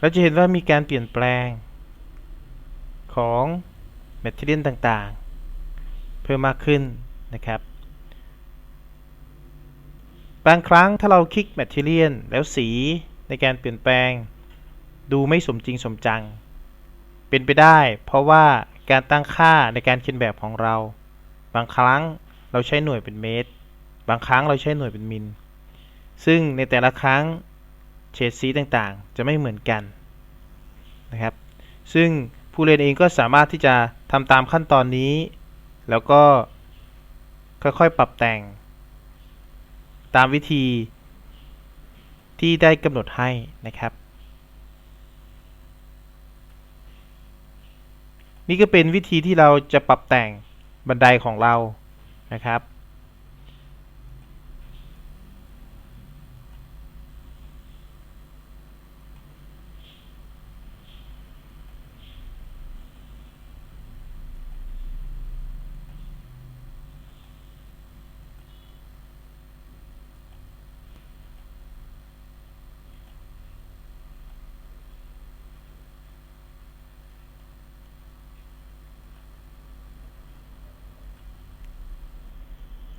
เราจะเห็นว่ามีการเปลี่ยนแปลงของแมทเทียลต่างๆ เพิ่มมากขึ้นนะครับ บางครั้งถ้าเราคลิกแมทเทียลแล้วสีในการเปลี่ยนแปลง ดูไม่สมจริงสมจัง เป็นไปได้ เพราะว่าการตั้งค่าในการเขียนแบบของเรา บางครั้งเราใช้หน่วยเป็นเมตร บางครั้งเราใช้หน่วยเป็นมิล ซึ่งในแต่ละครั้ง เฉดสีต่างๆ จะไม่เหมือนกันนะครับ ซึ่งผู้เรียนเองก็สามารถที่จะทำตามขั้นตอนนี้ แล้วก็ค่อยๆปรับแต่ง ตามวิธีที่ได้กำหนดให้นะครับ นี่ก็เป็นวิธีที่เราจะปรับแต่งบันไดของเรานะครับ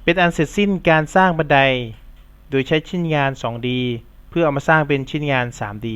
เป็นอันเสร็จสิ้นการสร้างบันได โดยใช้ชิ้นงาน 2D เพื่อเอามาสร้างเป็นชิ้นงาน 3D